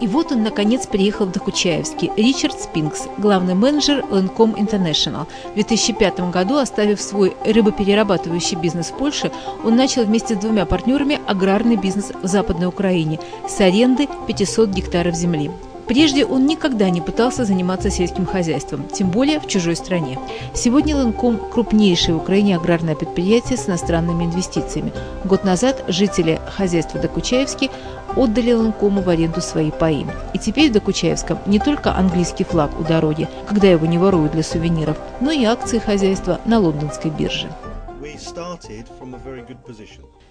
И вот он, наконец, приехал в Докучаевский. Ричард Спинкс, главный менеджер Lancome International. В 2005 году, оставив свой рыбоперерабатывающий бизнес в Польше, он начал вместе с двумя партнерами аграрный бизнес в Западной Украине с аренды 500 гектаров земли. Прежде он никогда не пытался заниматься сельским хозяйством, тем более в чужой стране. Сегодня Ланком – крупнейшее в Украине аграрное предприятие с иностранными инвестициями. Год назад жители хозяйства Докучаевский отдали Ланкому в аренду свои паи. И теперь в Докучаевском не только английский флаг у дороги, когда его не воруют для сувениров, но и акции хозяйства на лондонской бирже.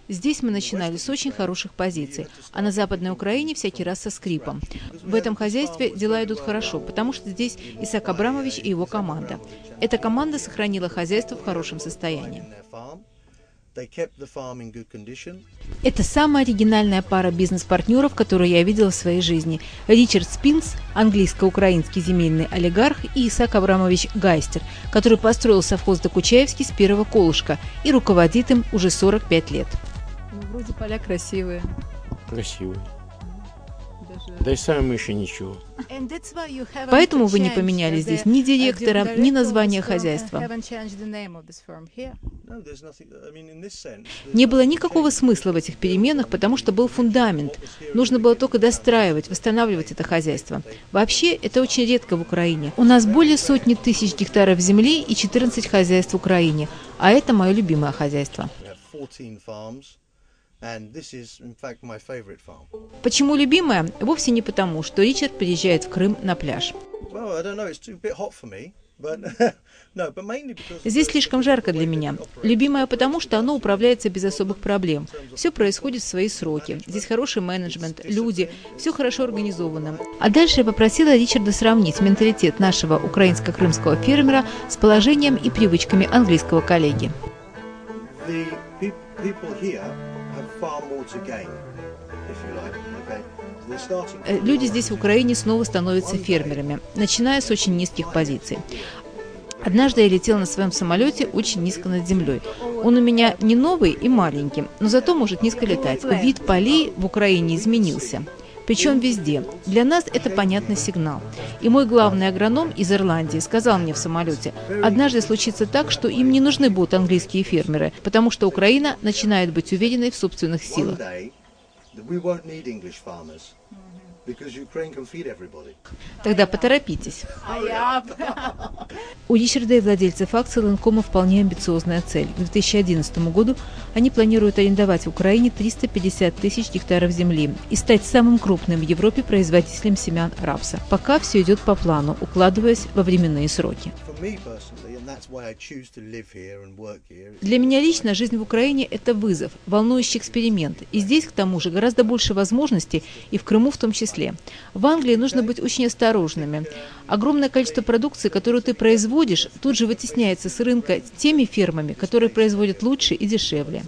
Здесь мы начинали с очень хороших позиций, а на Западной Украине всякий раз со скрипом. В этом хозяйстве дела идут хорошо, потому что здесь Исаак Абрамович и его команда. Эта команда сохранила хозяйство в хорошем состоянии. Это самая оригинальная пара бизнес-партнеров, которую я видела в своей жизни. Ричард Спинс, английско-украинский земельный олигарх, и Исаак Абрамович Гайстер, который построил совхоз Докучаевский с первого колышка и руководит им уже 45 лет. Ну, вроде поля красивые. Красивые. Да и сами мы еще ничего. Поэтому вы не поменяли здесь ни директора, ни название хозяйства. Не было никакого смысла в этих переменах, потому что был фундамент. Нужно было только достраивать, восстанавливать это хозяйство. Вообще, это очень редко в Украине. У нас более сотни тысяч гектаров земли и 14 хозяйств в Украине. А это мое любимое хозяйство. Почему любимая? Вовсе не потому, что Ричард приезжает в Крым на пляж. Здесь слишком жарко для меня. Любимая потому, что оно управляется без особых проблем. Все происходит в свои сроки. Здесь хороший менеджмент, люди, все хорошо организовано. А дальше я попросила Ричарда сравнить менталитет нашего украинско-крымского фермера с положением и привычками английского коллеги. Э, люди здесь в Украине снова становятся фермерами, начиная с очень низких позиций. Однажды я летел на своем самолете очень низко над землей. Он у меня не новый и маленький, но зато может низко летать. Вид полей в Украине изменился причем везде. Для нас это понятный сигнал. И мой главный агроном из Ирландии сказал мне в самолете, однажды случится так, что им не нужны будут английские фермеры, потому что Украина начинает быть уверенной в собственных силах. Тогда поторопитесь. У Ричарда и владельцев акций Ланкома вполне амбициозная цель. К 2011 году они планируют арендовать в Украине 350 тысяч гектаров земли и стать самым крупным в Европе производителем семян рапса. Пока все идет по плану, укладываясь во временные сроки. Для меня лично жизнь в Украине – это вызов, волнующий эксперимент. И здесь, к тому же, гораздо больше возможностей, и в Крыму в том числе. В Англии нужно быть очень осторожными. Огромное количество продукции, которую ты производишь, тут же вытесняется с рынка теми фермами, которые производят лучше и дешевле.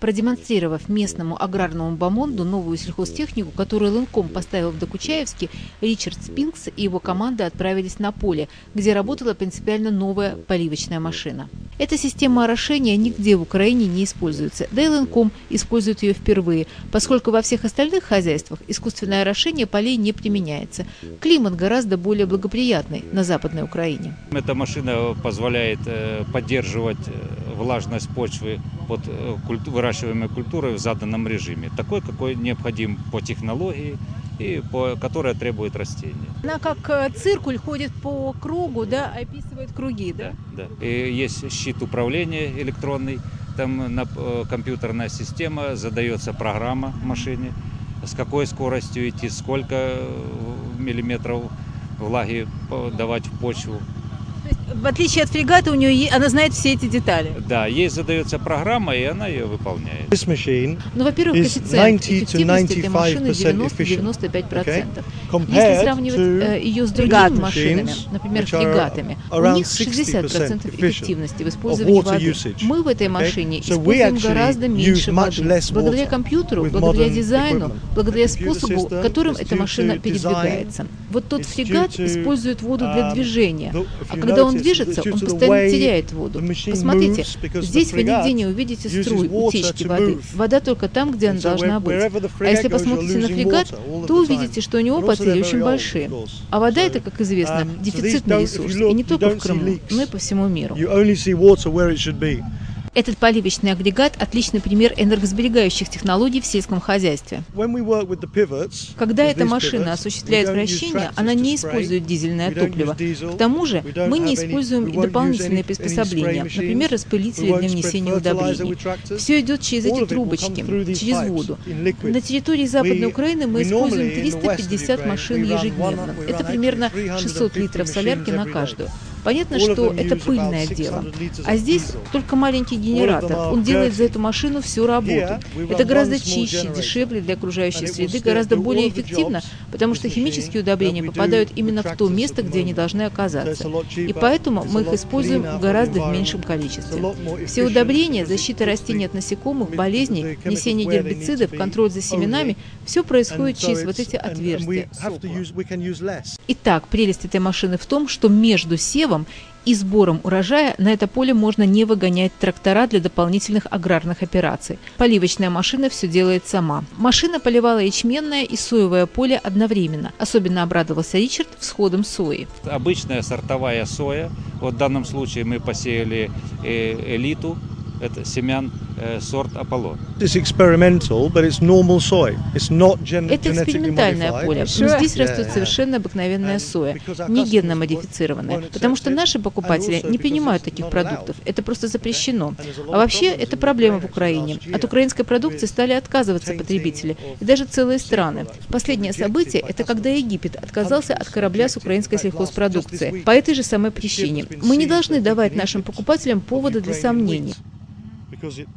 Продемонстрировав местному аграрному бомонду новую сельхозтехнику, которую Лынком поставил в Докучаевске, Ричард Спинкс и его команда отправились на поле, где работала принципиально новая поливочная машина. Эта система орошения нигде в Украине не используется, да и Лынком использует ее впервые, поскольку во всех остальных хозяйствах искусственное орошение полей не применяется. Климат гораздо более благоприятный на Западной Украине. Эта машина позволяет э, поддерживать э, влажность почвы под э, выращиваемой культурой в заданном режиме, такой, какой необходим по технологии и по, которая требует растения. Она как э, циркуль ходит по кругу, да, описывает круги, да? Да, да. И есть щит управления электронный, там на, э, компьютерная система, задается программа машине, с какой скоростью идти, сколько миллиметров влаги давать в почву, в отличие от фрегата, у нее она знает все эти детали. Да, ей задается программа, и она ее выполняет. Ну, во-первых, коэффициент эффективности этой машины 90-95%. Если сравнивать э, ее с другими машинами, например, фрегатами, у них 60% эффективности в использовании воды. Мы в этой машине используем гораздо меньше воды. Благодаря компьютеру, благодаря дизайну, благодаря способу, которым эта машина передвигается. Вот тот фрегат использует воду для движения, а когда он движется, он постоянно теряет воду. Посмотрите, здесь вы нигде не увидите струй, утечки воды. Вода только там, где она должна быть. А если посмотрите на фрегат, то увидите, что у него потери очень большие. А вода это, как известно, um, дефицитный ресурс, и не только в Крыму, но и по всему миру. Этот поливочный агрегат – отличный пример энергосберегающих технологий в сельском хозяйстве. Когда эта машина осуществляет вращение, она не использует дизельное топливо. К тому же мы не используем и дополнительные приспособления, например, распылители для внесения удобрений. Все идет через эти трубочки, через воду. На территории Западной Украины мы используем 350 машин ежедневно. Это примерно 600 литров солярки на каждую. Понятно, что это пыльное дело. А здесь только маленький генератор. Он делает за эту машину всю работу. Это гораздо чище, дешевле для окружающей среды, гораздо более эффективно, потому что химические удобрения попадают именно в то место, где они должны оказаться. И поэтому мы их используем гораздо в меньшем количестве. Все удобрения, защита растений от насекомых, болезней, внесение гербицидов, контроль за семенами – все происходит через вот эти отверстия. Итак, прелесть этой машины в том, что между севом посевом и сбором урожая на это поле можно не выгонять трактора для дополнительных аграрных операций. Поливочная машина все делает сама. Машина поливала ячменное и соевое поле одновременно. Особенно обрадовался Ричард всходом сои. Обычная сортовая соя. Вот в данном случае мы посеяли э, элиту, это семян Э, сорт Аполлон. Это экспериментальное поле, но здесь растет совершенно обыкновенная соя, не генно модифицированная, потому что наши покупатели не принимают таких продуктов, это просто запрещено. А вообще, это проблема в Украине. От украинской продукции стали отказываться потребители, и даже целые страны. Последнее событие – это когда Египет отказался от корабля с украинской сельхозпродукцией. По этой же самой причине. Мы не должны давать нашим покупателям повода для сомнений. because it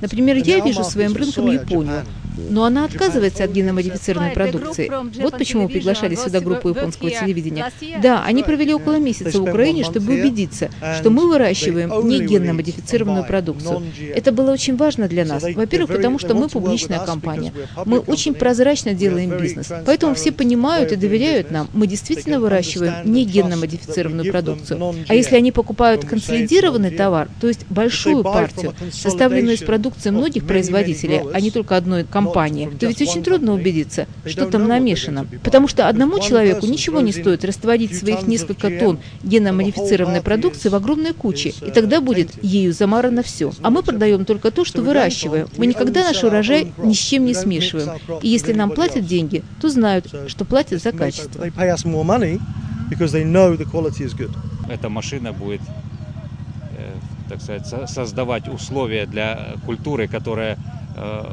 Например, я вижу своим рынком Японию, но она отказывается от геномодифицированной продукции. Вот почему приглашали сюда группу японского телевидения. Да, они провели около месяца в Украине, чтобы убедиться, что мы выращиваем не генно-модифицированную продукцию. Это было очень важно для нас. Во-первых, потому что мы публичная компания. Мы очень прозрачно делаем бизнес. Поэтому все понимают и доверяют нам. Мы действительно выращиваем не генно-модифицированную продукцию. А если они покупают консолидированный товар, то есть большую партию, составленную из продукции многих производителей, а не только одной компании, то ведь очень трудно убедиться, что там намешано. Потому что одному человеку ничего не стоит растворить своих несколько тонн геномодифицированной продукции в огромной куче, и тогда будет ею замарано все. А мы продаем только то, что выращиваем. Мы никогда наш урожай ни с чем не смешиваем. И если нам платят деньги, то знают, что платят за качество. Эта машина будет так сказать, создавать условия для культуры, которая э,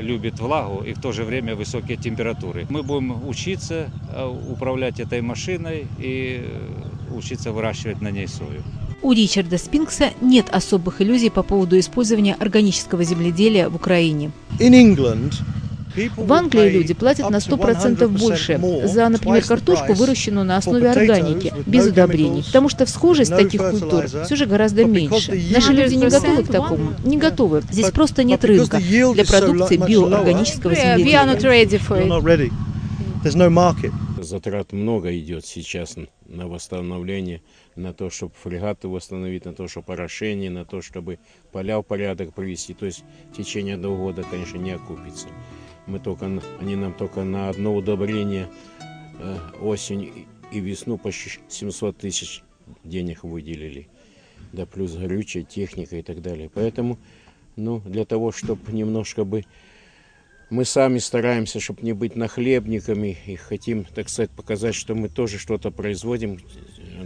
любит влагу и в то же время высокие температуры. Мы будем учиться э, управлять этой машиной и э, учиться выращивать на ней сою. У Ричарда Спинкса нет особых иллюзий по поводу использования органического земледелия в Украине. В Англии люди платят на 100% больше за, например, картошку, выращенную на основе органики, без удобрений, потому что всхожесть таких культур все же гораздо меньше. Наши люди не готовы к такому, не готовы. Здесь просто нет рынка для продукции биоорганического земледелия. Затрат много идет сейчас на восстановление, на то, чтобы фрегаты восстановить, на то, чтобы орошение, на то, чтобы поля в порядок привести. То есть в течение одного года, конечно, не окупится. Мы только, они нам только на одно удобрение э, осень и весну почти 700 тысяч денег выделили. Да плюс горючая техника и так далее. Поэтому, ну, для того, чтобы немножко бы... Мы сами стараемся, чтобы не быть нахлебниками и хотим, так сказать, показать, что мы тоже что-то производим,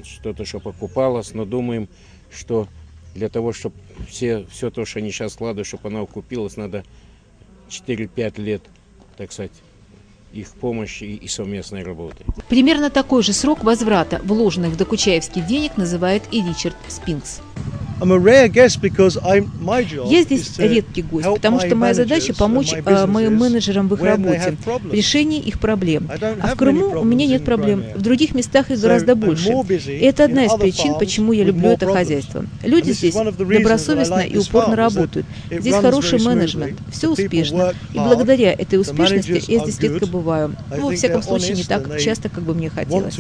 что-то, что покупалось, но думаем, что для того, чтобы все, все то, что они сейчас складывают, чтобы оно окупилось, надо 4-5 лет, так сказать, их помощи и совместной работы. Примерно такой же срок возврата вложенных в докучаевский денег называет и Ричард Спинкс. Я здесь редкий гость, потому что моя задача помочь э, моим менеджерам в их работе, в решении их проблем. А в Крыму у меня нет проблем. В других местах их гораздо больше. И это одна из причин, почему я люблю это хозяйство. Люди здесь добросовестно и упорно работают. Здесь хороший менеджмент, все успешно. И благодаря этой успешности я здесь редко бываю. Ну, во всяком случае, не так часто, как бы мне хотелось.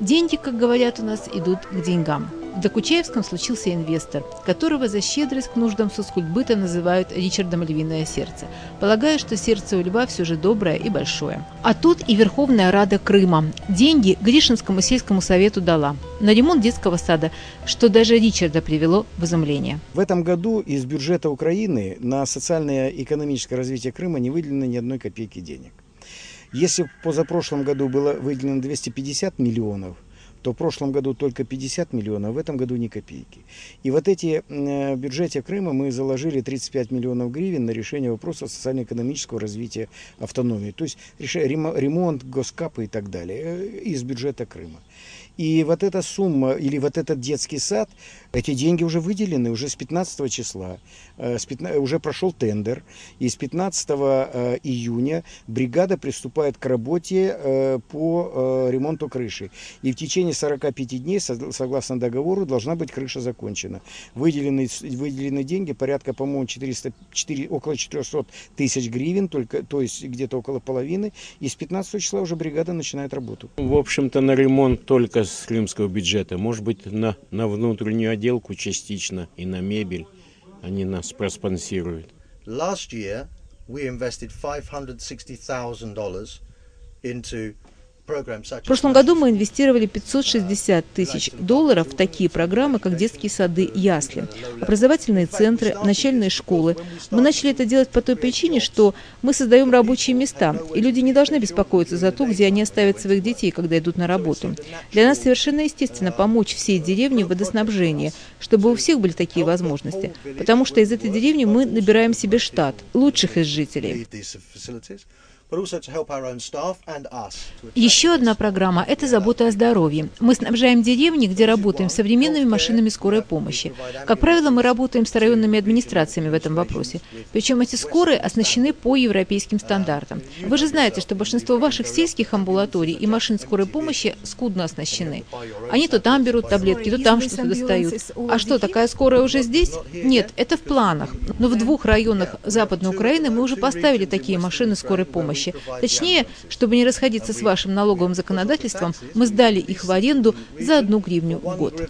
Деньги, как говорят у нас, идут к деньгам. В Докучаевском случился инвестор, которого за щедрость к нуждам соцкультбыта называют Ричардом Львиное сердце, полагая, что сердце у льва все же доброе и большое. А тут и Верховная Рада Крыма. Деньги Гришинскому сельскому совету дала на ремонт детского сада, что даже Ричарда привело в изумление. В этом году из бюджета Украины на социальное и экономическое развитие Крыма не выделено ни одной копейки денег. Если в позапрошлом году было выделено 250 миллионов, то в прошлом году только 50 миллионов, в этом году ни копейки. И вот эти э, в бюджете Крыма мы заложили 35 миллионов гривен на решение вопроса социально-экономического развития автономии. То есть ремонт, госкапы и так далее э, из бюджета Крыма. И вот эта сумма или вот этот детский сад, эти деньги уже выделены уже с 15 числа, э, с 15, уже прошел тендер, и с 15 э, июня бригада приступает к работе э, по ремонту крыши. И в течение 45 дней, согласно договору, должна быть крыша закончена. Выделены, выделены деньги, порядка, по-моему, 400, 4, около 400 тысяч гривен, только, то есть где-то около половины, и с 15 числа уже бригада начинает работу. В общем-то, на ремонт только с крымского бюджета, может быть, на, на внутреннюю отделку частично и на мебель они нас проспонсируют. Last year we invested $560,000 into в прошлом году мы инвестировали 560 тысяч долларов в такие программы, как детские сады ясли, образовательные центры, начальные школы. Мы начали это делать по той причине, что мы создаем рабочие места, и люди не должны беспокоиться за то, где они оставят своих детей, когда идут на работу. Для нас совершенно естественно помочь всей деревне в водоснабжении, чтобы у всех были такие возможности, потому что из этой деревни мы набираем себе штат лучших из жителей. Еще одна программа – это забота о здоровье. Мы снабжаем деревни, где работаем, современными машинами скорой помощи. Как правило, мы работаем с районными администрациями в этом вопросе. Причем эти скорые оснащены по европейским стандартам. Вы же знаете, что большинство ваших сельских амбулаторий и машин скорой помощи скудно оснащены. Они то там берут таблетки, то там что-то достают. А что, такая скорая уже здесь? Нет, это в планах. Но в двух районах Западной Украины мы уже поставили такие машины скорой помощи помощи. Точнее, чтобы не расходиться с вашим налоговым законодательством, мы сдали их в аренду за одну гривню в год.